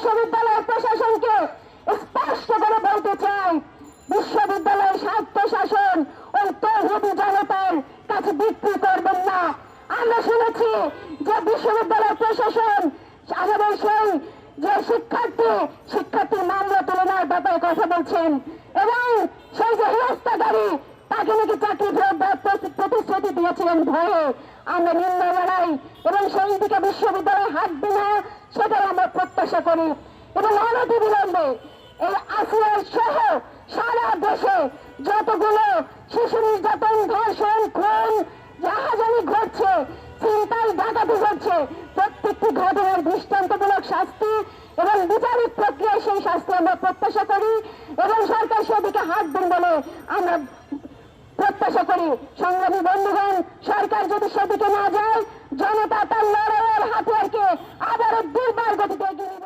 বিশ্ববিদ্যালয়ের প্রশাসনকে স্পষ্ট করে বলতে চাই, বিশ্ববিদ্যালয়ের স্বার্থ শাসন ওই জনতার কাছে বিক্রি করবেন না। আমরা শুনেছি যে বিশ্ববিদ্যালয় প্রশাসন আমাদের সেই যে শিক্ষার্থী, শিক্ষার্থীর মামলা তুলে নেওয়ার ব্যাপারে কথা বলছেন এবং সেই যে হেস্তাগারী তাকে নাকি চাকরি প্রতিশ্রুতি দিয়েছিলেন ভয়ে। আমরা নিম্ন লড়াই এবং সেই দিকে বিশ্ববিদ্যালয় সেটাই আমরা প্রত্যাশা করি। এবং অনতি বিলম্বে এই আসিয়ার সহ সারা দেশে যতগুলো শিশু নির্যাতন, ধর্ষণ, খুন, জাহাজানি ঘটছে চিন্তাই ডাকাতি ঘটছে, প্রত্যেকটি ঘটনার দৃষ্টান্তমূলক শাস্তি এবং বিচারিক প্রক্রিয়ায় সেই শাস্তি আমরা প্রত্যাশা করি এবং সরকার সেদিকে হাঁটবেন বলে আমরা প্রত্যাশা করি। সংগ্রামী বন্ধুগণ, সরকার যদি সেদিকে না যায়, জনতা তার লড়াইয়ের হাতিয়ারকে আবারও দুর্বার গতিতে এগিয়ে